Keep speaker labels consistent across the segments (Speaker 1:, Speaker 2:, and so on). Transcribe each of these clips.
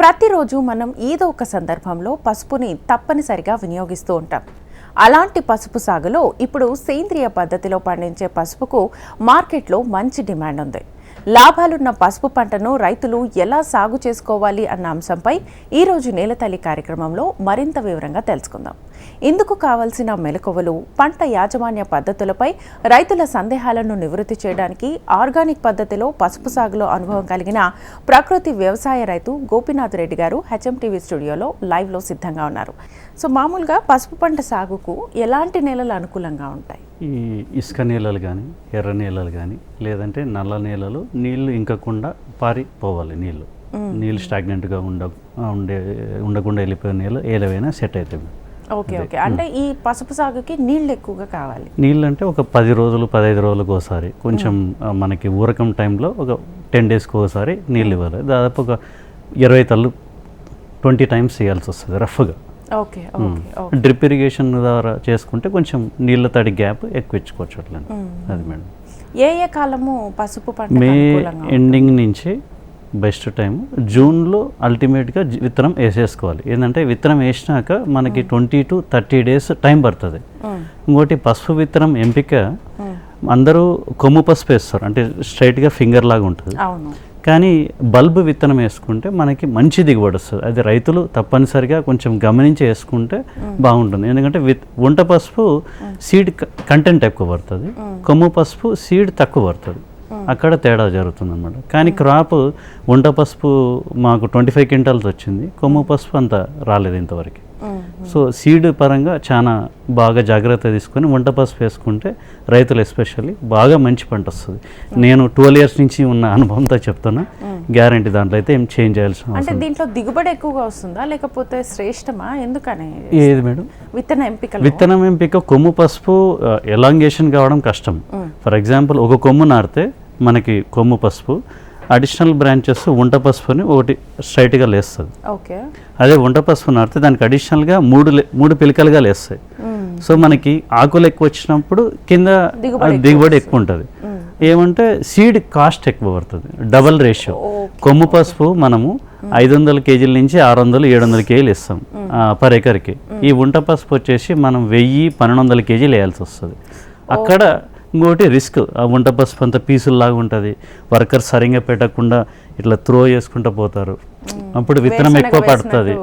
Speaker 1: ప్రతిరోజు మనం ఏదో ఒక సందర్భంలో పసుపుని తప్పనిసరిగా వినియోగిస్తూ ఉంటాం. అలాంటి పసుపు సాగులో ఇప్పుడు సేంద్రియ పద్ధతిలో పండించే పసుపుకు మార్కెట్లో మంచి డిమాండ్ ఉంది. లాభాలున్న పసుపు పంటను రైతులు ఎలా సాగు చేసుకోవాలి అన్న అంశంపై ఈరోజు నేలతల్లి కార్యక్రమంలో మరింత వివరంగా తెలుసుకుందాం. ఇందుకు కావలసిన మెలకువలు పంట యాజమాన్య పద్ధతులపై రైతుల సందేహాలను నివృత్తి చేయడానికి ఆర్గానిక్ పద్ధతిలో పసుపు సాగులో అనుభవం కలిగిన ప్రకృతి వ్యవసాయ రైతు గోపీనాథ్ రెడ్డి గారు హెచ్ఎంటీవీ స్టూడియోలో లైవ్లో సిద్ధంగా ఉన్నారు. సో మామూలుగా పసుపు పంట సాగుకు ఎలాంటి నేలలు అనుకూలంగా ఉంటాయి?
Speaker 2: ఈ ఇసుక నేలలు కానీ ఎర్ర నేలలు కానీ లేదంటే నల్ల నేలలు నీళ్ళు ఇంకకుండా పారిపోవాలి నీళ్ళు. నీళ్ళు స్టాగ్నెంట్గా ఉండ ఉండే ఉండకుండా వెళ్ళిపోయే నీళ్ళు ఏలవైనా సెట్ అవుతాయి
Speaker 1: ఓకే ఓకే. అంటే ఈ పసుపు సాగుకి నీళ్ళు ఎక్కువగా కావాలి.
Speaker 2: నీళ్ళు అంటే ఒక పది రోజులు పదహైదు రోజులకు ఒకసారి కొంచెం మనకి ఊరకం టైంలో ఒక టెన్ డేస్కి ఒకసారి నీళ్ళు ఇవ్వాలి. దాదాపు ఒక ఇరవై తల్లు ట్వంటీ టైమ్స్ చేయాల్సి వస్తుంది రఫ్గా. డ్రిప్ ఇరిగేషన్ ద్వారా చేసుకుంటే కొంచెం నీళ్ళ తడి గ్యాప్ ఎక్కువ ఇచ్చుకోవచ్చు అట్లా అది మేడం.
Speaker 1: ఏ ఏ కాలము పసుపు పంట
Speaker 2: మే ఎండింగ్ నుంచి బెస్ట్ టైం జూన్లో అల్టిమేట్గా విత్తనం వేసేసుకోవాలి. ఏంటంటే విత్తనం వేసినాక మనకి twenty to thirty days time పడుతుంది. ఇంకోటి పసుపు విత్తనం ఎంపిక. అందరూ కొమ్ము పసుపు వేస్తారు. అంటే స్ట్రైట్గా ఫింగర్ లాగా ఉంటుంది. కానీ బల్బ్ విత్తనం వేసుకుంటే మనకి మంచి దిగుబడి వస్తుంది. అది రైతులు తప్పనిసరిగా కొంచెం గమనించి వేసుకుంటే బాగుంటుంది. ఎందుకంటే విత్ వంట పసుపు సీడ్ కంటెంట్ ఎక్కువ పడుతుంది. కొమ్ము పసుపు సీడ్ తక్కువ పడుతుంది. అక్కడ తేడా జరుగుతుంది అనమాట కానీ క్రాప్ వంట పసుపు మాకు ట్వంటీ ఫైవ్ క్వింటాల్స్ వచ్చింది. కొమ్ము పసుపు అంత రాలేదు ఇంతవరకు. సో సీడ్ పరంగా చాలా బాగా జాగ్రత్త తీసుకొని వంట పసుపు వేసుకుంటే రైతులు ఎస్పెషల్లీ బాగా మంచి పంట వస్తుంది నేను ట్వెల్వ్ ఇయర్స్ నుంచి ఉన్న అనుభవంతో చెప్తున్నా గ్యారంటీ దాంట్లో అయితే ఏం చేంజ్ చేయాల్సిన
Speaker 1: అంటే దీంట్లో దిగుబడి ఎక్కువగా వస్తుందా? లేకపోతే శ్రేష్టమా? ఎందుకని?
Speaker 2: ఏది మేడం?
Speaker 1: విత్తన ఎంపికలు?
Speaker 2: విత్తనం ఎంపిక కొమ్ము పసుపు ఎలాంగేషన్ కావడం కష్టం. ఫర్ ఎగ్జాంపుల్ ఒక కొమ్ము నారితే మనకి కొమ్ము పసుపు అడిషనల్ బ్రాంచెస్ ఉంట పసుపుని ఒకటి స్ట్రైట్గా లేస్తుంది
Speaker 1: ఓకే.
Speaker 2: అదే వంట పసుపు నారితే దానికి అడిషనల్గా మూడు మూడు పిలకలుగా లేస్తాయి. సో మనకి ఆకులు ఎక్కువ వచ్చినప్పుడు కింద
Speaker 1: దిగుబడి
Speaker 2: ఎక్కువ ఉంటుంది. ఏమంటే సీడ్ కాస్ట్ ఎక్కువ పడుతుంది. Double ratio. కొమ్ము పసుపు మనము ఐదు వందల కేజీల నుంచి ఆరు వందలు ఏడు వందల కేజీలు ఇస్తాం పర్ ఎకర్కి. ఈ ఉంట పసుపు వచ్చేసి మనం వెయ్యి పన్నెండు వందల కేజీలు వేయాల్సి వస్తుంది. అక్కడ ఇంకోటి రిస్క్. ఆ వంట పసుపు అంత పీసుల్లాగా ఉంటుంది. వర్కర్ సరిగ్గా పెట్టకుండా ఇట్లా త్రో చేసుకుంటూ పోతారు. అప్పుడు విత్తనం ఎక్కువ పడుతుంది.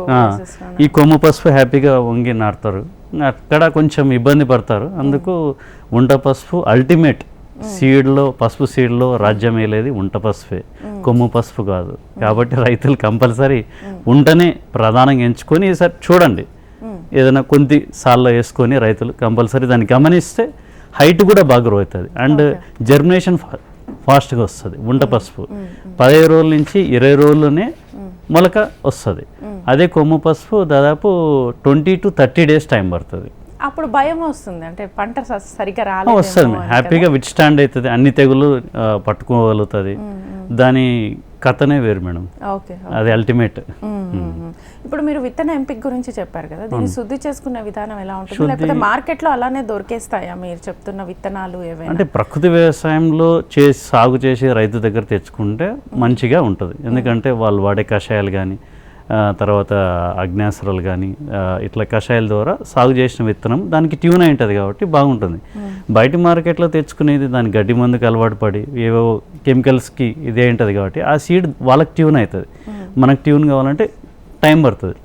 Speaker 2: ఈ కొమ్ము పసుపు హ్యాపీగా వంగి నాటుతారు. అక్కడ కొంచెం ఇబ్బంది పడతారు. అందుకు ఉంట పసుపు అల్టిమేట్ సీడ్లో పసుపు సీడ్లో రాజ్యం వేయలేదు ఉంట పసుపే. కొమ్ము పసుపు కాదు. కాబట్టి రైతులు కంపల్సరీ ఉంటనే ప్రధానంగా ఎంచుకొని ఈసారి చూడండి. ఏదైనా కొన్ని సార్లు వేసుకొని రైతులు కంపల్సరీ దాన్ని గమనిస్తే హైట్ కూడా బాగా గ్రో అవుతుంది. అండ్ జర్మినేషన్ ఫాస్ట్గా వస్తుంది. ఉంట పసుపు. పదిహేను రోజుల నుంచి ఇరవై రోజుల్లోనే మొలక వస్తుంది. అదే కొమ్ము పసుపు దాదాపు twenty to thirty days time పడుతుంది.
Speaker 1: అప్పుడు భయం వస్తుంది. అంటే పంట సరిగ్గా రాలేదు
Speaker 2: వస్తుంది. హ్యాపీగా విత్ స్టాండ్ అవుతుంది. అన్ని తెగులు పట్టుకోగలుగుతుంది. దాని కథనే వేరు మేడం.
Speaker 1: ఓకే
Speaker 2: అది అల్టిమేట్
Speaker 1: ఇప్పుడు మీరు విత్తన ఎంపిక గురించి చెప్పారు కదా దీన్ని శుద్ధి చేసుకునే విధానం ఎలా ఉంటుంది? లేకపోతే మార్కెట్లో అలానే దొరికేస్తాయా మీరు చెప్తున్న విత్తనాలు ఏవైనా?
Speaker 2: అంటే ప్రకృతి వ్యవసాయంలో చేసి సాగు చేసి రైతు దగ్గర తెచ్చుకుంటే మంచిగా ఉంటుంది. ఎందుకంటే వాళ్ళు వాడే కషాయాలు కానీ తర్వాత అగ్నాసరాలు కానీ ఇట్లా కషాయాల ద్వారా సాగు చేసిన విత్తనం దానికి ట్యూన్ అయి ఉంటుంది కాబట్టి బాగుంటుంది. బయట మార్కెట్లో తెచ్చుకునేది దాని గడ్డి మందుకు అలవాటు పడి ఏవో కెమికల్స్కి ఇదే ఉంటుంది కాబట్టి ఆ సీడ్ వాళ్ళకి ట్యూన్ అవుతుంది. మనకు ట్యూన్ కావాలంటే టైం పడుతుంది.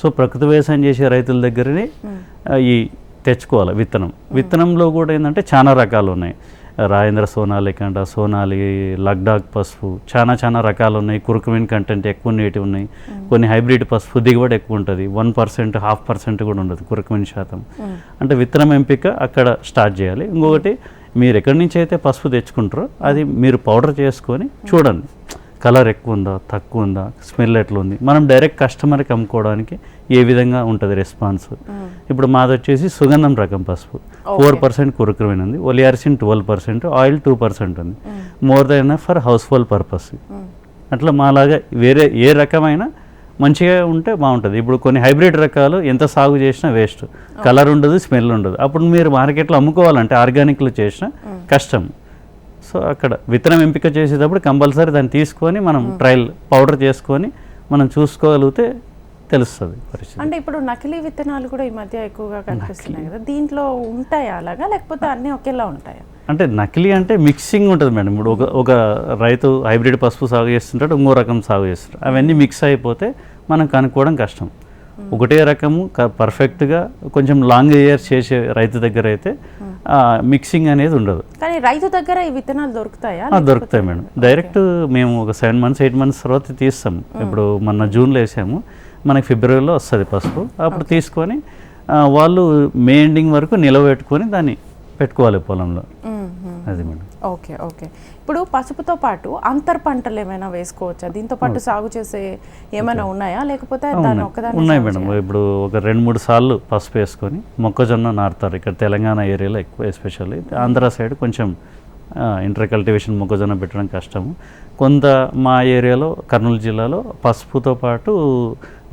Speaker 2: సో ప్రకృతి వ్యవసాయం చేసే రైతుల దగ్గరనే ఈ తెచ్చుకోవాలి విత్తనం. విత్తనంలో కూడా ఏంటంటే చాలా రకాలు ఉన్నాయి. రాజేంద్ర సోనాలి కంట సోనాలి లగ్డాక్ పసుపు చాలా చాలా రకాలు ఉన్నాయి కురుకుమిన్ కంటెంట్ ఎక్కువ ఉండేవి ఉన్నాయి. కొన్ని హైబ్రిడ్ పసుపు దిగుబడి ఎక్కువ ఉంటుంది. వన్ పర్సెంట్ హాఫ్ పర్సెంట్ కూడా ఉండదు కురుకుమిన్ శాతం. అంటే విత్తనం ఎంపిక అక్కడ స్టార్ట్ చేయాలి. ఇంకొకటి మీరు ఎక్కడి నుంచి అయితే పసుపు తెచ్చుకుంటారో అది మీరు పౌడర్ చేసుకొని చూడండి. కలర్ ఎక్కువ ఉందా తక్కువ ఉందా స్మెల్ ఎట్లా ఉంది మనం డైరెక్ట్ కస్టమర్కి అమ్ముకోవడానికి ఏ విధంగా ఉంటుంది రెస్పాన్స్? ఇప్పుడు మాది వచ్చేసి సుగంధం రకం పసుపు. ఫోర్ పర్సెంట్ కురుకురమైన ఉంది oleoresin twelve percent oil two percent ఉంది. More than for household purpose అట్లా మాలాగా వేరే ఏ రకమైన మంచిగా ఉంటే బాగుంటుంది. ఇప్పుడు కొన్ని హైబ్రిడ్ రకాలు ఎంత సాగు చేసినా వేస్ట్. కలర్ ఉండదు స్మెల్ ఉండదు. అప్పుడు మీరు మార్కెట్లో అమ్ముకోవాలంటే ఆర్గానిక్లో చేసిన కష్టం. సో అక్కడ విత్తనం ఎంపిక చేసేటప్పుడు కంపల్సరీ దాన్ని తీసుకొని మనం ట్రయల్ పౌడర్ చేసుకొని మనం చూసుకోగలిగితే తెలుస్తుంది పరిస్థితి.
Speaker 1: అంటే ఇప్పుడు నకిలీ విత్తనాలు కూడా ఈ మధ్య ఎక్కువగా కనిపిస్తున్నాయి కదా. దీంట్లో ఉంటాయా అలాగా? లేకపోతే అన్నీ ఒకేలా ఉంటాయా?
Speaker 2: అంటే నకిలీ అంటే మిక్సింగ్ ఉంటుంది మేడం. ఇప్పుడు ఒక ఒక రైతు హైబ్రిడ్ పసుపు సాగు చేస్తుంటాడు ఇంకో రకం సాగు చేస్తుంటాడు. అవన్నీ మిక్స్ అయిపోతే మనం కనుక్కోవడం కష్టం. ఒకటే రకము పర్ఫెక్ట్గా కొంచెం లాంగ్ ఇయర్స్ చేసే రైతు దగ్గర అయితే మిక్సింగ్ అనేది ఉండదు.
Speaker 1: కానీ రైతు దగ్గర ఈ విత్తనాలు దొరుకుతాయా?
Speaker 2: దొరుకుతాయి మేడం. డైరెక్ట్ మేము ఒక సెవెన్ మంత్స్ ఎయిట్ మంత్స్ తర్వాత తీస్తాం ఇప్పుడు మొన్న జూన్లో వేసాము. మనకి ఫిబ్రవరిలో వస్తుంది పసుపు. అప్పుడు తీసుకొని వాళ్ళు మే ఎండింగ్ వరకు నిలబెట్టుకొని దాన్ని పెట్టుకోవాలి పొలంలో. అది మేడం.
Speaker 1: Okay okay. ఇప్పుడు పసుపుతో పాటు అంతర్ పంటలు ఏమైనా వేసుకోవచ్చా? దీంతో పాటు సాగు చేసే ఏమైనా ఉన్నాయా? లేకపోతే
Speaker 2: ఉన్నాయి. మేడం. ఇప్పుడు ఒక రెండు మూడు సార్లు పసుపు వేసుకొని మొక్కజొన్న నాటుతారు ఇక్కడ తెలంగాణ ఏరియాలో ఎక్కువ ఎస్పెషల్లీ. ఆంధ్ర సైడ్ కొంచెం ఇంటర్ కల్టివేషన్ మొక్కజొన్న పెట్టడం కష్టము. కొంత మా ఏరియాలో కర్నూలు జిల్లాలో పసుపుతో పాటు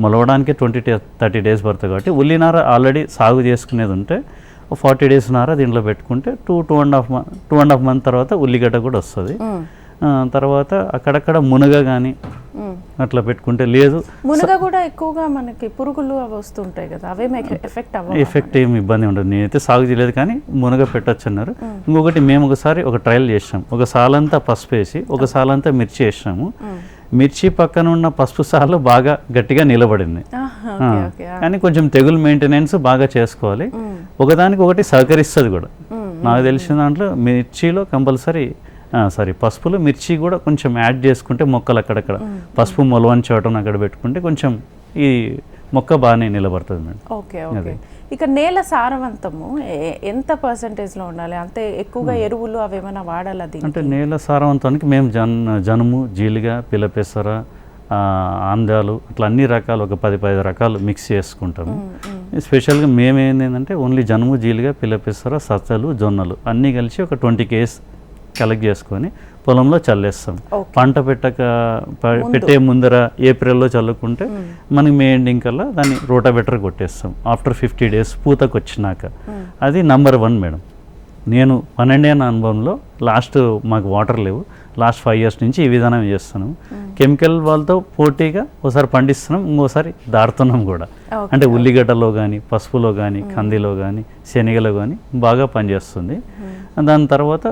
Speaker 2: మొలవడానికి ట్వంటీ డే థర్టీ డేస్ పడుతుంది కాబట్టి ఉల్లినార ఆల్రెడీ సాగు చేసుకునేది ఉంటే ఫార్టీ డేస్ నార దీంట్లో పెట్టుకుంటే two two and half month two and half month తర్వాత ఉల్లిగడ్డ కూడా వస్తుంది. తర్వాత అక్కడక్కడ మునగ కానీ. అట్లా పెట్టుకుంటే లేదు.
Speaker 1: మునగ కూడా ఎక్కువగా మనకి పురుగులు అవి వస్తుంటాయి కదా అవేమి ఎఫెక్ట్
Speaker 2: ఎఫెక్ట్ ఏమి ఇబ్బంది ఉండదు. నేనైతే సాగు చేయలేదు కానీ మునగ పెట్టొచ్చు అన్నారు ఇంకొకటి మేము ఒకసారి ఒక ట్రయల్ చేసాం ఒక సాలంతా పసుపు వేసి ఒక సాలంతా మిర్చి వేసినాము. మిర్చి పక్కన ఉన్న పసుపు సాలు బాగా గట్టిగా నిలబడింది. కానీ కొంచెం తెగులు మెయింటెనెన్స్ బాగా చేసుకోవాలి. ఒకదానికి ఒకటి సహకరిస్తుంది కూడా. నాకు తెలిసిన దాంట్లో మిర్చిలో కంపల్సరీ సారీ పసుపులో మిర్చి కూడా కొంచెం యాడ్ చేసుకుంటే మొక్కలు అక్కడక్కడ. పసుపు మొలవని చోటను అక్కడ పెట్టుకుంటే కొంచెం ఈ మొక్క బాగానే నిలబడుతుంది మేడం.
Speaker 1: Okay okay. ఇక నేల సారవంతము ఎంత పర్సంటేజ్లో ఉండాలి? అంతే ఎక్కువగా ఎరువులు అవి ఏమైనా వాడాలా
Speaker 2: అంటే నేల సారవంతానికి మేము జన్ జనుము జీలిగా పిల్లపెసర ఆ, ఆందాలు అట్లా అన్ని రకాలు ఒక పది పది రకాలు మిక్స్ చేసుకుంటాము. స్పెషల్గా మేము. ఏంటంటే ఓన్లీ జనుము జీలిగా పిల్లపెసర సత్తలు జొన్నలు అన్నీ కలిసి ఒక ట్వంటీ కేస్ కలెక్ట్ చేసుకొని పొలంలో చల్లేస్తాం. పంట పెట్టక పెట్టే ముందర ఏప్రిల్లో చల్లుకుంటే మనకి మే ఎండింగ్ కల్లా దాన్ని రోటాబెటర్ కొట్టేస్తాం. ఆఫ్టర్ ఫిఫ్టీ డేస్ పూతకు వచ్చినాక. అది నంబర్ వన్ మేడం. నేను పన్నెండేళ్ళ అనుభవంలో లాస్ట్ మాకు వాటర్ లేవు. లాస్ట్ ఫైవ్ ఇయర్స్ నుంచి ఈ విధానం చేస్తున్నాం. కెమికల్ వాళ్ళతో పోటీగా ఒకసారి పండిస్తున్నాం ఇంకోసారి దాడుతున్నాం కూడా. అంటే ఉల్లిగడ్డలో కానీ పసుపులో కానీ కందిలో కానీ శనగలో కానీ బాగా పనిచేస్తుంది. దాని తర్వాత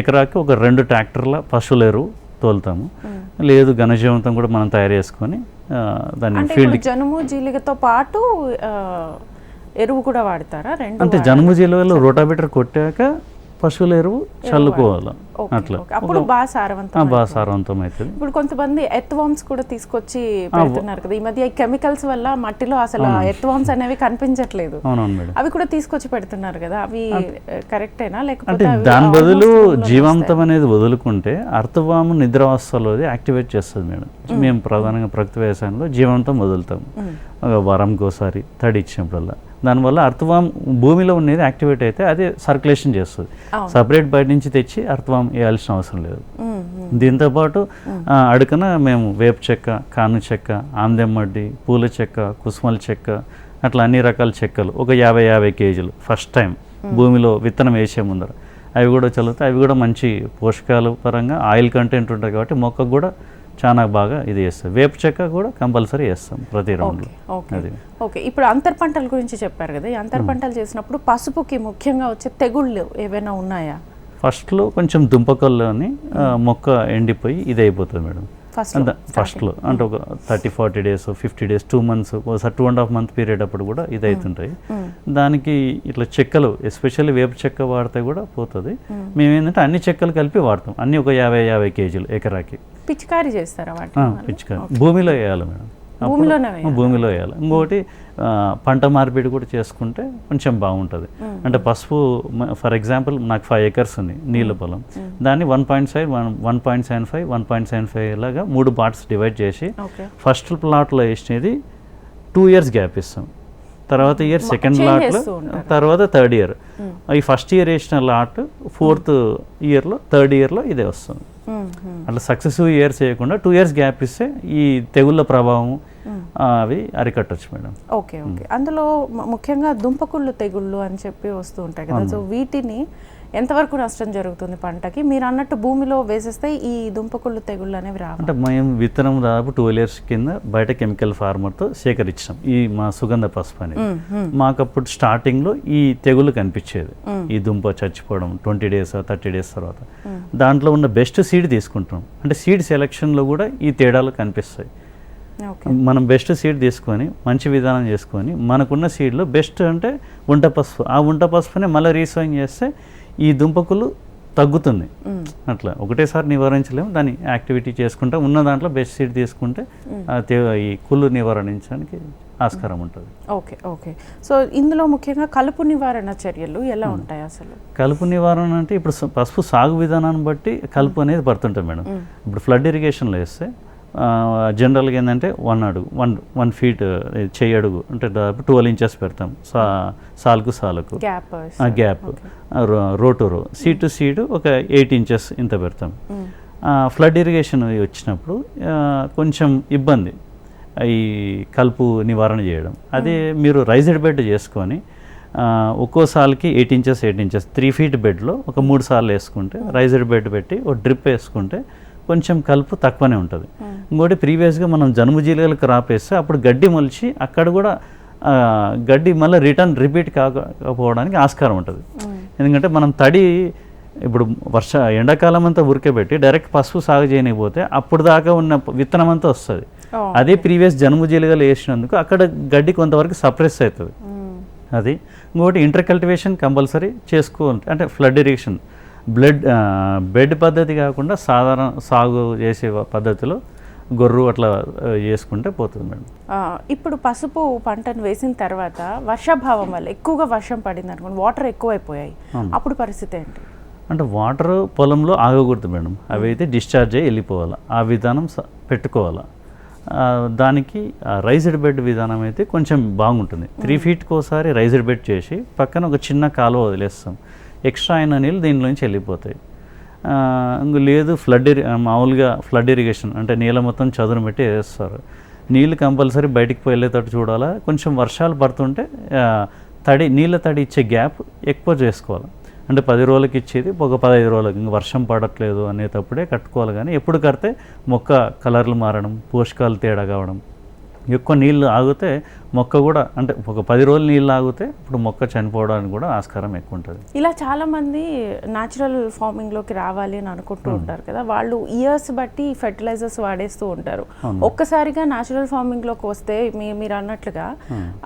Speaker 2: ఎకరాకి ఒక రెండు ట్రాక్టర్ల పశువుల ఎరువు తోలుతాము. లేదు ఘనజీవంతం కూడా మనం తయారు చేసుకొని దాన్ని ఫీల్డ్
Speaker 1: జనుము జీలికతో పాటు ఎరువు కూడా వాడతారా?
Speaker 2: అంటే జనుము జిల్లాలో రోటాబెటర్ కొట్టాక పశువుల ఎరువు చల్లుకోవాలి. అట్లా.
Speaker 1: అప్పుడు బాగా సారవంతం
Speaker 2: బాగా సారవంతం అవుతుంది
Speaker 1: ఇప్పుడు కొంతమంది ఎత్వామ్స్ కూడా తీసుకొచ్చి పెడుతున్నారు కదా. ఈ మధ్య కెమికల్స్ వల్ల మట్టిలో అసలు ఎత్వామ్స్ అనేవి కనిపించట్లేదు.
Speaker 2: అవునవును మేడం.
Speaker 1: అవి కూడా తీసుకొచ్చి పెడుతున్నారు కదా. అవి కరెక్టేనా? లేకపోతే
Speaker 2: దాని బదులు జీవాంతం అనేది వదులుకుంటే అర్థవాము నిద్రావస్థలో యాక్టివేట్ చేస్తుంది మేడం. మేము. ప్రధానంగా ప్రకృతి వ్యవసాయంలో జీవాంతం వదులుతాం. ఒక వారంకి ఒకసారి తడి ఇచ్చినప్పుడల్లా. దానివల్ల అర్థవాం భూమిలో ఉన్నది యాక్టివేట్ అయితే అదే సర్క్యులేషన్ చేస్తుంది. సపరేట్ బయట నుంచి తెచ్చి అర్థవాం వేయాల్సిన అవసరం లేదు. దీంతోపాటు ఆ, అడుగున మేము వేప చెక్క కాను చెక్క ఆందెమ్మడ్డి పూల చెక్క కుసుమల చెక్క అట్లా అన్ని రకాల చెక్కలు ఒక యాభై యాభై కేజీలు ఫస్ట్ టైం భూమిలో విత్తనం వేసే ముందర. అవి కూడా చల్లుతాయి అవి కూడా మంచి పోషకాల పరంగా ఆయిల్ కంటెంట్ ఉంటుంది కాబట్టి మొక్కకు కూడా చాలా బాగా ఇది చేస్తాం వేప చెక్క కూడా కంపల్సరీ వేస్తాం ప్రతి రౌండ్లో
Speaker 1: ఓకే
Speaker 2: అది.
Speaker 1: ఓకే ఇప్పుడు అంతర్ పంటల గురించి చెప్పారు కదా ఈ అంతర్ పంటలు చేసినప్పుడు పసుపుకి ముఖ్యంగా వచ్చే తెగుళ్ళు ఏవైనా ఉన్నాయా?
Speaker 2: ఫస్ట్లో కొంచెం దుంపకల్లోని మొక్క ఎండిపోయి ఇది అయిపోతుంది మేడం. ఫస్ట్లో అంటే ఒక thirty forty days fifty days two months ఒకసారి two and half month period అప్పుడు కూడా ఇది అవుతుంటాయి. దానికి ఇట్లా చెక్కలు ఎస్పెషల్లీ వేప చెక్క వాడితే కూడా పోతుంది. మేము. ఏంటంటే అన్ని చెక్కలు కలిపి వాడతాం. అన్ని ఒక యాభై యాభై కేజీలు ఎకరాకి.
Speaker 1: పిచికారీ చేస్తారా వాటి
Speaker 2: పిచ్చుక భూమిలో వేయాలి మేడం.
Speaker 1: భూమిలోనే?
Speaker 2: భూమిలో వేయాలి. ఇంకోటి ఆ, పంట మార్పిడి కూడా చేసుకుంటే కొంచెం బాగుంటుంది. అంటే పసుపు ఫర్ ఎగ్జాంపుల్ నాకు ఫైవ్ ఎకర్స్ ఉంది నీళ్ళ పొలం. దాన్ని one point five one one point seven five one point seven five లాగా మూడు పార్ట్స్ డివైడ్ చేసి ఫస్ట్ ప్లాట్లో వేసినది టూ ఇయర్స్ గ్యాప్ ఇస్తాం. తర్వాత ఇయర్ సెకండ్ లాట్లో? తర్వాత థర్డ్ ఇయర్. ఈ ఫస్ట్ ఇయర్ వేసిన లాట్ ఫోర్త్ ఇయర్లో థర్డ్ ఇయర్లో ఇదే వస్తుంది. అట్లా సక్సెసివ్ ఇయర్స్ చేయకుండా టూ ఇయర్స్ గ్యాప్ ఇస్తే ఈ తెగుళ్ళ ప్రభావం అవి అరికట్టచ్చు మేడం.
Speaker 1: Okay okay. అందులో ముఖ్యంగా దుంపకుళ్ళు తెగుళ్ళు అని చెప్పి వస్తూ ఉంటాయి కదా. సో వీటిని ఎంతవరకు నష్టం జరుగుతుంది పంటకి? మీరు అన్నట్టు భూమిలో వేసేస్తే ఈ దుంపకుళ్ళు తెగుళ్ళు అనేవి రావు?
Speaker 2: అంటే మేము విత్తనం దాదాపు ట్వెల్వ్ ఇయర్స్ కింద బయట కెమికల్ ఫార్మర్తో సేకరించాం ఈ మా సుగంధ పసుపు అనేది. మాకు అప్పుడు స్టార్టింగ్లో ఈ తెగులు కనిపించేది. ఈ దుంప చచ్చిపోవడం ట్వంటీ డేస్ థర్టీ డేస్ తర్వాత. దాంట్లో ఉన్న బెస్ట్ సీడ్ తీసుకుంటున్నాం. అంటే సీడ్ సెలక్షన్లో కూడా ఈ తేడాలు కనిపిస్తాయి. మనం బెస్ట్ సీడ్ తీసుకొని మంచి విధానం చేసుకొని మనకున్న సీడ్లో బెస్ట్ అంటే ఉంట పసుపు. ఆ ఉంట పసుపునే మళ్ళీ రీసోయింగ్ చేస్తే ఈ దుంపకులు తగ్గుతుంది. అట్లా ఒకటేసారి నివారించలేము దాన్ని యాక్టివిటీ చేసుకుంటే. ఉన్న దాంట్లో బెస్ట్ సీడ్ తీసుకుంటే ఈ కుళ్ళు నివారించడానికి ఆస్కారం ఉంటుంది.
Speaker 1: Okay okay. సో ఇందులో ముఖ్యంగా కలుపు నివారణ చర్యలు ఎలా ఉంటాయి అసలు?
Speaker 2: కలుపు నివారణ అంటే ఇప్పుడు పసుపు సాగు విధానాన్ని బట్టి కలుపు అనేది పడుతుంటుంది మేడం. ఇప్పుడు ఫ్లడ్ ఇరిగేషన్లో వేస్తే జనరల్గా ఏంటంటే వన్ అడుగు వన్ వన్ ఫీట్ చెయ్యి అడుగు అంటే దాదాపు ట్వెల్వ్ ఇంచెస్ పెడతాం. సా సాలుకు సాలుకు.
Speaker 1: గ్యాప్
Speaker 2: ఆ gap row to row. Seed to seed ఒక ఎయిట్ ఇంచెస్ ఇంత పెడతాం. ఫ్లడ్ ఇరిగేషన్ వచ్చినప్పుడు కొంచెం ఇబ్బంది. ఈ కలుపు నివారణ చేయడం. అదే మీరు రైజ్డ్ బెడ్ చేసుకొని ఒక్కో సాల్కి eight inches eight inches three feet బెడ్లో ఒక మూడు సార్లు వేసుకుంటే రైజ్డ్ బెడ్ పెట్టి ఒక డ్రిప్ వేసుకుంటే కొంచెం కలుపు తక్కువనే ఉంటుంది. ఇంకోటి ప్రీవియస్గా మనం జనుము జీలగలు క్రాప్ వేస్తే అప్పుడు గడ్డి మొలిచి అక్కడ కూడా గడ్డి మళ్ళీ రిటర్న్ రిపీట్ కాకపోవడానికి ఆస్కారం ఉంటుంది. ఎందుకంటే మనం తడి ఇప్పుడు వర్ష ఎండాకాలం అంతా ఉరికెబెట్టి డైరెక్ట్ పసుపు సాగు చేయనిపోతే అప్పుడు దాకా ఉన్న విత్తనం అంతా వస్తుంది. అదే ప్రీవియస్ జనుము జీలుగలు వేసినందుకు అక్కడ గడ్డి కొంతవరకు సప్రెస్ అవుతుంది. అది. ఇంకోటి ఇంటర్ కల్టివేషన్ కంపల్సరీ చేసుకోవాలి అంటే ఫ్లడ్ ఇరిగేషన్. బ్లడ్ బెడ్ పద్ధతి కాకుండా సాధారణ సాగు చేసే పద్ధతిలో గొర్రు అట్లా చేసుకుంటే పోతుంది మేడం.
Speaker 1: ఇప్పుడు పసుపు పంటను వేసిన తర్వాత వర్షాభావం వల్ల ఎక్కువగా వర్షం పడింది అనుకోండి వాటర్ ఎక్కువైపోయాయి. అప్పుడు పరిస్థితి ఏంటి?
Speaker 2: అంటే వాటర్ పొలంలో ఆగకూడదు మేడం. అవి అయితే డిశ్చార్జ్ అయ్యి వెళ్ళిపోవాలి. ఆ విధానం పెట్టుకోవాలి. దానికి రైజ్డ్ బెడ్ విధానం అయితే కొంచెం బాగుంటుంది. త్రీ ఫీట్కి ఒకసారి రైజ్డ్ బెడ్ చేసి పక్కన ఒక చిన్న కాలువ వదిలేస్తాం. ఎక్స్ట్రా అయిన నీళ్ళు దీనిలోంచి వెళ్ళిపోతాయి ఇంక లేదు ఫ్లడ్ ఇరి మామూలుగా ఫ్లడ్ ఇరిగేషన్ అంటే నీళ్ళ మొత్తం చదును పెట్టి వేస్తారు. నీళ్ళు కంపల్సరీ బయటికి వెళ్ళేటట్టు చూడాలా. కొంచెం వర్షాలు పడుతుంటే తడి నీళ్ళ తడి ఇచ్చే గ్యాప్ ఎక్కువ చేసుకోవాలి. అంటే పది రోజులకి ఇచ్చేది ఒక పదహైదు రోజులకి. ఇంక వర్షం పడట్లేదు అనేటప్పుడే కట్టుకోవాలి. కానీ ఎప్పుడు కడితే మొక్క కలర్లు మారడం పోషకాలు తేడా కావడం ఎక్కువ నీళ్ళు ఆగితే మొక్క కూడా అంటే ఒక పది రోజులు నీళ్ళు ఆగితే ఇప్పుడు మొక్క చనిపోవడానికి కూడా ఆస్కారం ఎక్కువ ఉంటుంది.
Speaker 1: ఇలా చాలా మంది న్యాచురల్ ఫార్మింగ్లోకి రావాలి అని అనుకుంటూ ఉంటారు కదా. వాళ్ళు ఇయర్స్ బట్టి ఫెర్టిలైజర్స్ వాడేస్తూ ఉంటారు. ఒక్కసారిగా న్యాచురల్ ఫార్మింగ్లోకి వస్తే మీరు అన్నట్లుగా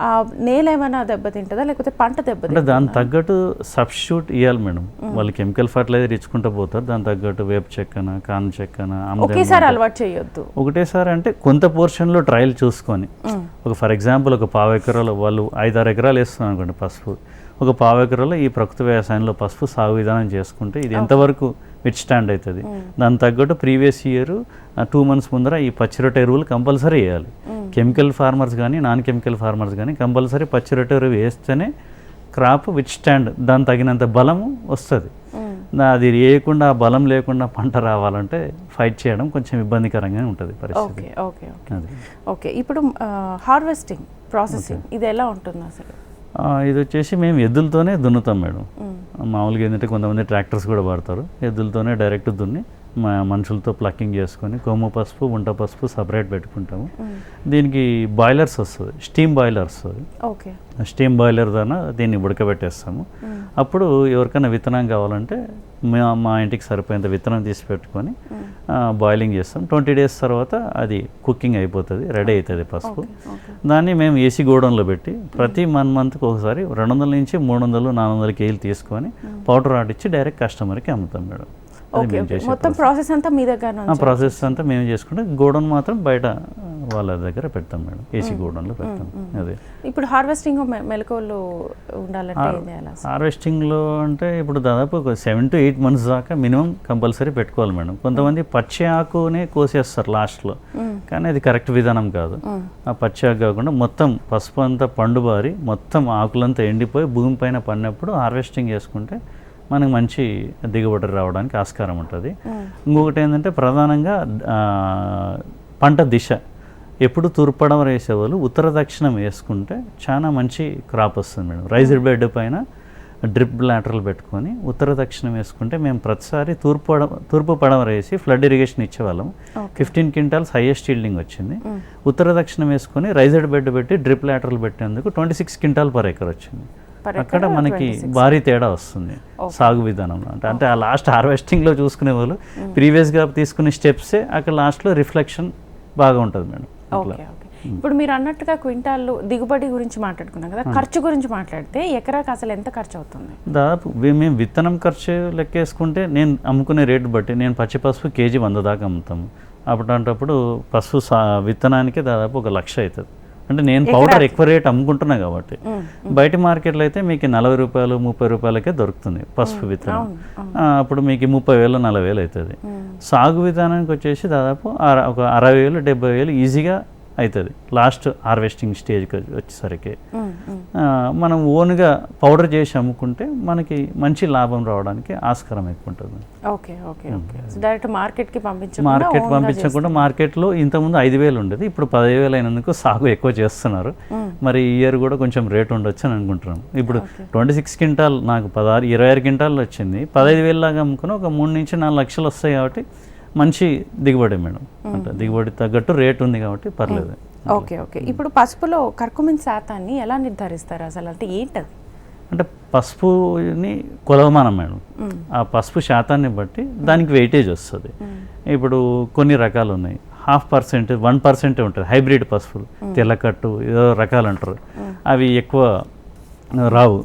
Speaker 1: ఆ నేల ఏమైనా దెబ్బతింటుందా లేకపోతే పంట
Speaker 2: అంటే
Speaker 1: దెబ్బతింటుందా
Speaker 2: దాని తగ్గట్టు సబ్స్టిట్యూట్ ఇవ్వాలి మేడం. వాళ్ళు కెమికల్ ఫర్టిలైజర్ ఇచ్చుకుంటూ పోతారు. దాని తగ్గట్టు వేప చెక్కన కాన్ చెక్కన
Speaker 1: ఒకేసారి అలవాటు చేయొద్దు.
Speaker 2: ఒకటేసారి అంటే కొంత పోర్షన్లో ట్రయల్ చూసుకొని ఒక ఫర్ ఎగ్జాంపుల్ ఒక పావు ఎకరాలు వాళ్ళు ఐదారు ఎకరాలు వేస్తున్నారు అనుకోండి పసుపు. ఒక పావు ఎకరాలో ఈ ప్రకృతి వ్యవసాయంలో పసుపు సాగు విధానం చేసుకుంటే ఇది ఎంతవరకు విట్ స్టాండ్ అవుతుంది? దాని తగ్గట్టు ప్రీవియస్ ఇయర్ టూ మంత్స్ ముందర ఈ పచ్చిరొట్ట ఎరువులు కంపల్సరీ వేయాలి. కెమికల్ ఫార్మర్స్ కానీ నాన్ కెమికల్ ఫార్మర్స్ కానీ కంపల్సరీ పచ్చిరొట్ట ఎరువు వేస్తేనే క్రాప్ విట్ స్టాండ్ దాని తగినంత బలము వస్తుంది. అది వేయకుండా బలం లేకుండా పంట రావాలంటే ఫైట్ చేయడం కొంచెం ఇబ్బందికరంగా ఉంటుంది పరిస్థితి.
Speaker 1: Okay okay okay. ఇప్పుడు హార్వెస్టింగ్ ప్రాసెసింగ్ ఇది ఎలా ఉంటుంది అసలు?
Speaker 2: ఇది వచ్చేసి మేము ఎద్దులతోనే దున్నుతాం మేడం. మామూలుగా ఏంటంటే కొంతమంది ట్రాక్టర్స్ కూడా వాడతారు. ఎద్దులతోనే డైరెక్ట్ దున్ని మనుషులతో ప్లక్కింగ్ చేసుకొని కొమ్ము పసుపు ఉంట పసుపు సపరేట్ పెట్టుకుంటాము. దీనికి బాయిలర్స్ వస్తుంది స్టీమ్ బాయిలర్ వస్తుంది
Speaker 1: ఓకే.
Speaker 2: స్టీమ్ బాయిలర్ ద్వారా దీన్ని ఉడకబెట్టేస్తాము. అప్పుడు ఎవరికైనా విత్తనం కావాలంటే మా మా ఇంటికి సరిపోయేంత విత్తనం తీసి పెట్టుకొని బాయిలింగ్ చేస్తాం. ట్వంటీ డేస్ తర్వాత అది కుకింగ్ అయిపోతుంది రెడీ అవుతుంది పసుపు. దాన్ని మేము ఏసీ గోడౌన్లో పెట్టి ప్రతి వన్ మంత్కి ఒకసారి రెండు వందల నుంచి మూడు వందలు నాలుగు వందల కేజీలు తీసుకొని పౌడర్ ఆడిచ్చి డైరెక్ట్ కస్టమర్కి అమ్ముతాం మేడం.
Speaker 1: మొత్తం ప్రాసెస్ అంతా మీ దగ్గర
Speaker 2: ఆ ప్రాసెస్ అంతా మేము చేసుకుంటే గోడౌన్ మాత్రం బయట వాళ్ళ దగ్గర పెడతాం మేడం. ఏసీ గోడౌన్లో పెడతాం. అదే.
Speaker 1: ఇప్పుడు హార్వెస్టింగ్ మెలకువలు ఉండాలంటే?
Speaker 2: హార్వెస్టింగ్లో అంటే ఇప్పుడు దాదాపు ఒక సెవెన్ టు ఎయిట్ మంత్స్ దాకా మినిమం కంపల్సరీ పెట్టుకోవాలి మేడం. కొంతమంది పచ్చి ఆకునే కోసేస్తారు లాస్ట్లో. కానీ అది కరెక్ట్ విధానం కాదు. ఆ పచ్చి ఆకు కాకుండా మొత్తం పసుపు అంతా పండుబారి మొత్తం ఆకులంతా ఎండిపోయి భూమి పైన పడినప్పుడు హార్వెస్టింగ్ చేసుకుంటే మనకు మంచి దిగుబడి రావడానికి ఆస్కారం ఉంటుంది. ఇంకొకటి ఏంటంటే ప్రధానంగా పంట దిశ. ఎప్పుడు తూర్పడం వేసేవాళ్ళు ఉత్తర దక్షిణం వేసుకుంటే చాలా మంచి క్రాప్ వస్తుంది మేడం. రైజ్డ్ బెడ్ పైన డ్రిప్ లాటరల్ పెట్టుకొని ఉత్తర దక్షిణం వేసుకుంటే మేము ప్రతిసారి తూర్పు తూర్పు పడమర వేసి ఫ్లడ్ ఇరిగేషన్ ఇచ్చేవాళ్ళం. ఫిఫ్టీన్ క్వింటాల్స్ హైయెస్ట్ ఈల్డింగ్ వచ్చింది. ఉత్తర దక్షిణం వేసుకొని రైజెడ్ బెడ్ పెట్టి డ్రిప్ లాటరల్ పెట్టేందుకు twenty six quintal per acre వచ్చింది. అక్కడ మనకి భారీ తేడా వస్తుంది సాగు విధానంలో. అంటే అంటే ఆ లాస్ట్ హార్వెస్టింగ్లో చూసుకునే వాళ్ళు ప్రీవియస్గా తీసుకునే స్టెప్సే అక్కడ లాస్ట్లో రిఫ్లెక్షన్ బాగా ఉంటుంది మేడం
Speaker 1: ఓకే ఓకే. ఇప్పుడు మీరు అన్నట్టుగా క్వింటాల్లో దిగుబడి గురించి మాట్లాడుకున్నాం కదా ఖర్చు గురించి మాట్లాడితే ఎకరాకి అసలు ఎంత ఖర్చు అవుతుంది?
Speaker 2: దాదాపు మేము విత్తనం ఖర్చు లెక్కేసుకుంటే నేను అమ్ముకునే రేటు బట్టి నేను పచ్చి పసుపు కేజీ వంద దాకా అమ్ముతాము. అప్పుడంటప్పుడు పసుపు సా విత్తనానికి దాదాపు ఒక లక్ష అవుతుంది. అంటే నేను పౌడర్ ఎక్కువ రేట్ అమ్ముకుంటున్నా కాబట్టి. బయట మార్కెట్లో అయితే మీకు నలభై రూపాయలు ముప్పై రూపాయలకే దొరుకుతుంది పసుపు విత్తనం. అప్పుడు మీకు ముప్పై వేలు నలభై వేలు అవుతుంది. సాగు విధానానికి వచ్చేసి దాదాపు ఒక అరవై వేలు డెబ్బై వేలు ఈజీగా అవుతుంది. లాస్ట్ హార్వెస్టింగ్ స్టేజ్కి వచ్చేసరికి. మనం ఓన్గా పౌడర్ చేసి అమ్ముకుంటే మనకి మంచి లాభం రావడానికి ఆస్కారం ఎక్కువ ఉంటుంది.
Speaker 1: Okay okay okay. డైరెక్ట్ మార్కెట్కి పంపించకుండా
Speaker 2: మార్కెట్ పంపించకుండా మార్కెట్లో ఇంతకుముందు ఐదు వేలు ఉండేది ఇప్పుడు పదిహేను వేలు అయినందుకు సాగు ఎక్కువ చేస్తున్నారు. మరి ఈ ఇయర్ కూడా కొంచెం రేట్ ఉండొచ్చు అని అనుకుంటున్నాం. ఇప్పుడు ట్వంటీ సిక్స్ క్వింటాల్ నాకు పదహారు ఇరవై ఆరు క్వింటాల్ వచ్చింది. పదహైదు వేలు లాగా అమ్ముకుని ఒక మూడు నుంచి నాలుగు లక్షలు వస్తాయి కాబట్టి మంచి దిగుబడి మేడం. అంటే దిగుబడి తగ్గట్టు రేట్ ఉంది కాబట్టి పర్లేదు.
Speaker 1: Okay okay. ఇప్పుడు పసుపులో కర్కుమిన్ శాతాన్ని ఎలా నిర్ధారిస్తారు అసలు? అంటే ఏంటది?
Speaker 2: అంటే పసుపుని కొలవమానం మేడం. ఆ పసుపు శాతాన్ని బట్టి దానికి వెయిటేజ్ వస్తుంది. ఇప్పుడు కొన్ని రకాలు ఉన్నాయి హాఫ్ పర్సెంట్ వన్ పర్సెంటే ఉంటుంది. హైబ్రిడ్ పసుపులు తెల్లకట్టు ఏదో రకాలు అంటారు. అవి ఎక్కువ రావు.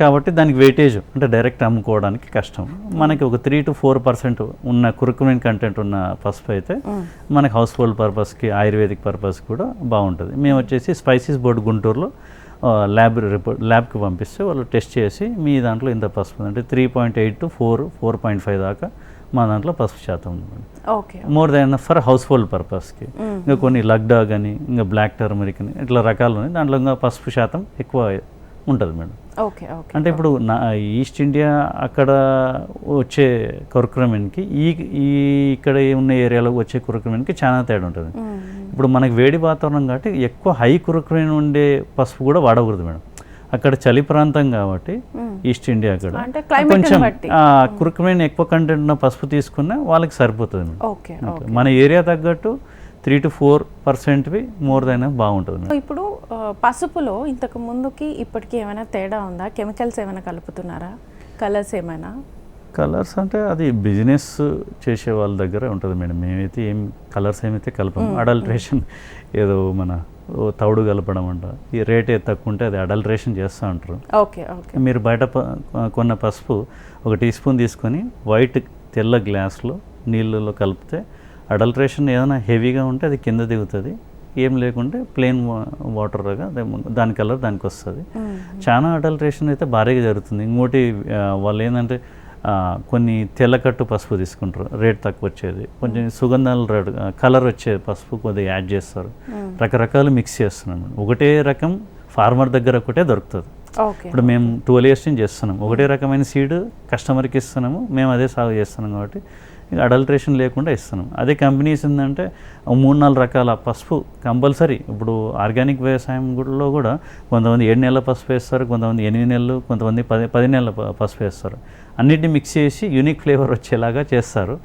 Speaker 2: కాబట్టి దానికి వెయిటేజ్ అంటే డైరెక్ట్ అమ్ముకోవడానికి కష్టం. మనకి ఒక త్రీ టు ఫోర్ పర్సెంట్ ఉన్న కురుకుమిన్ కంటెంట్ ఉన్న పసుపు అయితే మనకి హౌస్ హోల్డ్ పర్పస్కి ఆయుర్వేదిక్ పర్పస్ కూడా బాగుంటుంది. మేము వచ్చేసి స్పైసీస్ బోర్డు గుంటూరులో ల్యాబ్ రిపోర్ట్ ల్యాబ్కి పంపిస్తే వాళ్ళు టెస్ట్ చేసి మీ దాంట్లో ఇంత పసుపు అంటే three point eight to four four point five దాకా మా దాంట్లో పసుపు శాతం ఉంది
Speaker 1: okay.
Speaker 2: More than for household పర్పస్కి ఇంకా కొన్ని లగ్డాగ్ అని ఇంకా బ్లాక్ టర్మరిక్ అని ఇట్లా రకాలు ఉన్నాయి. దాంట్లో ఇంకా పసుపు శాతం ఎక్కువ ఉంటుంది మేడం.
Speaker 1: Okay okay.
Speaker 2: అంటే ఇప్పుడు నా ఈస్ట్ ఇండియా అక్కడ వచ్చే కుర్కురమెన్కి ఈ ఈ ఇక్కడ ఉన్న ఏరియాలో వచ్చే కుర్కురమెన్కి చాలా తేడా ఉంటుంది. ఇప్పుడు మనకి వేడి వాతావరణం కాబట్టి ఎక్కువ హై కుర్కురమెన్ ఉండే పసుపు కూడా వాడకూడదు మేడం. అక్కడ చలి ప్రాంతం కాబట్టి ఈస్ట్ ఇండియా అక్కడ. కొంచెం. కుర్కురమెన్ ఎక్కువ కంటెంట్ ఉన్న పసుపు తీసుకున్నా వాళ్ళకి సరిపోతుంది. మన ఏరియా తగ్గట్టు త్రీ టు ఫోర్ పర్సెంట్వి మోర్ దెన్ బాగుంటుంది.
Speaker 1: ఇప్పుడు పసుపులో ఇంతకు ముందుకి ఇప్పటికి ఏమైనా తేడా ఉందా? కెమికల్స్ ఏమైనా కలుపుతున్నారా? కలర్స్ ఏమైనా?
Speaker 2: కలర్స్ అంటే అది బిజినెస్ చేసే వాళ్ళ దగ్గర ఉంటుంది మేడం. మేమైతే ఏం కలర్స్ ఏమైతే కలపము. అడల్ట్రేషన్ ఏదో మన తౌడు కలపడం అంట. ఈ రేట్ ఏది తక్కువ ఉంటే అది అడల్ట్రేషన్ చేస్తూ ఉంటారు
Speaker 1: ఓకే ఓకే.
Speaker 2: మీరు బయట కొన్న పసుపు ఒక టీ స్పూన్ తీసుకొని వైట్ తెల్ల గ్లాస్లో నీళ్ళలో కలిపితే అడల్ట్రేషన్ ఏదైనా హెవీగా ఉంటే అది కింద దిగుతుంది. ఏం లేకుంటే ప్లెయిన్ వాటర్గా దాని కలర్ దానికి వస్తుంది. చాలా అడల్ట్రేషన్ అయితే భారీగా జరుగుతుంది. ఇంకోటి వాళ్ళు ఏంటంటే కొన్ని తెల్లకట్టు పసుపు తీసుకుంటారు. రేట్ తక్కువ వచ్చేది. కొంచెం సుగంధాల రేట్ కలర్ వచ్చే పసుపు కొద్దిగా యాడ్ చేస్తారు. రకరకాలు మిక్స్ చేస్తున్నాం ఒకటే రకం ఫార్మర్ దగ్గర ఒకటే దొరుకుతుంది. ఇప్పుడు మేము ట్వెల్వ్ ఇయర్స్ నుంచి చేస్తున్నాం. ఒకటే రకమైన సీడ్ కస్టమర్కి ఇస్తున్నాము. మేము అదే సాగు చేస్తున్నాం కాబట్టి అడల్ట్రేషన్ లేకుండా ఇస్తున్నాం. అదే కంపెనీస్ ఏంటంటే మూడు నాలుగు రకాల పసుపు కంపల్సరీ. ఇప్పుడు ఆర్గానిక్ వ్యవసాయం లో కూడా కొంతమంది ఏడు నెలల పసుపు వేస్తారు కొంతమంది ఎనిమిది నెలలు కొంతమంది పది పది నెలల పసుపు వేస్తారు. అన్నిటిని మిక్స్ చేసి యూనిక్ ఫ్లేవర్ వచ్చేలాగా చేస్తారు.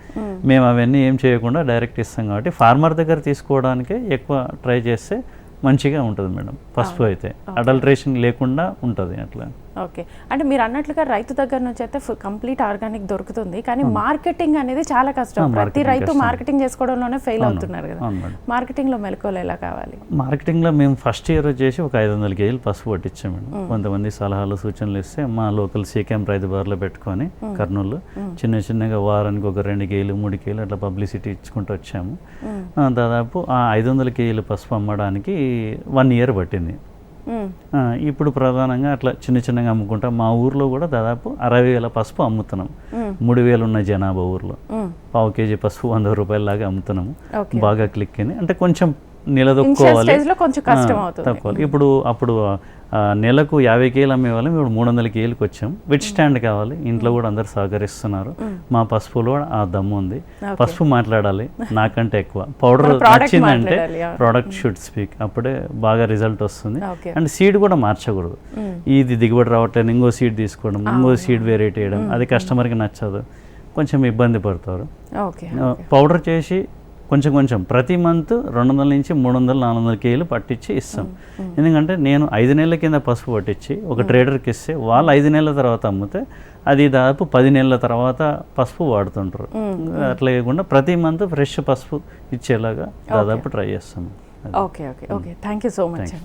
Speaker 2: మేము. అవన్నీ ఏం చేయకుండా డైరెక్ట్ ఇస్తాం కాబట్టి ఫార్మర్ దగ్గర తీసుకోవడానికే ఎక్కువ ట్రై చేస్తే మంచిగా ఉంటుంది మేడం. పసుపు అయితే. అడల్ట్రేషన్ లేకుండా ఉంటుంది అట్లా.
Speaker 1: ఓకే. అంటే మీరు అన్నట్లుగా రైతు దగ్గర నుంచి అయితే కంప్లీట్ ఆర్గానిక్ దొరుకుతుంది. కానీ మార్కెటింగ్ అనేది చాలా కష్టం. ప్రతి రైతు. మార్కెటింగ్ చేసుకోవడంలోనే ఫెయిల్ అవుతున్నారు కదా.
Speaker 2: అవును మేడం.
Speaker 1: మార్కెటింగ్లో మెలకువలు ఎలా కావాలి?
Speaker 2: మార్కెటింగ్లో మేము ఫస్ట్ ఇయర్ వచ్చేసి ఒక ఐదు వందల కేజీలు పసుపు పట్టించాం మేడం. కొంతమంది సలహాలు సూచనలు ఇస్తే మా లోకల్ సీకెం రైతు బార్లో పెట్టుకొని కర్నూలు చిన్న చిన్నగా వారానికి ఒక రెండు కేజీలు మూడు కేజీలు అట్లా పబ్లిసిటీ ఇచ్చుకుంటూ వచ్చాము. దాదాపు ఆ ఐదు వందల కేజీలు పసుపు అమ్మడానికి వన్ ఇయర్ పట్టింది. ఇప్పుడు ప్రధానంగా అట్లా చిన్న చిన్నగా అమ్ముకుంటాం. మా ఊర్లో కూడా దాదాపు అరవై వేల పసుపు అమ్ముతున్నాం. మూడు వేలు ఉన్న జనాభా ఊర్లో. పావు కేజీ పసుపు వంద రూపాయల లాగా అమ్ముతున్నాము. బాగా క్లిక్ అయింది. అంటే కొంచెం నిలదొక్కోవాలి. తక్కువ. ఇప్పుడు అప్పుడు నెలకు యాభై కేలు అమ్మేవాళ్ళం ఇప్పుడు మూడు వందల కేలకు వచ్చాం విత్ స్టాండ్ కావాలి. ఇంట్లో కూడా అందరు సహకరిస్తున్నారు. మా పసుపులో ఆ దమ్ము ఉంది. పసుపు మాట్లాడాలి నాకంటే ఎక్కువ. పౌడర్ నచ్చిందంటే
Speaker 1: ఆ.
Speaker 2: ప్రోడక్ట్ షుడ్ స్పీక్ అప్పుడే బాగా రిజల్ట్ వస్తుంది. అండ్ సీడ్ కూడా మార్చకూడదు. ఇది దిగుబడి రావట్లేదు ఇంకో సీడ్ తీసుకోవడం ఇంకో సీడ్ వెరైటీ వేయడం అది కస్టమర్కి నచ్చదు. కొంచెం ఇబ్బంది పడతారు. పౌడర్ చేసి కొంచెం కొంచెం ప్రతి మంత్ రెండు వందల నుంచి మూడు వందలు నాలుగు వందల కేజీలు పట్టించి ఇస్తాం ఎందుకంటే నేను ఐదు నెలల కింద పసుపు పట్టించి ఒక ట్రేడర్కి ఇస్తే వాళ్ళు ఐదు నెలల తర్వాత అమ్మితే అది దాదాపు పది నెలల తర్వాత పసుపు వాడుతుంటారు. అట్లా కాకుండా ప్రతి మంత్ ఫ్రెష్ పసుపు ఇచ్చేలాగా దాదాపు ట్రై చేస్తాం.
Speaker 1: Okay okay okay. Thank you so much అండి.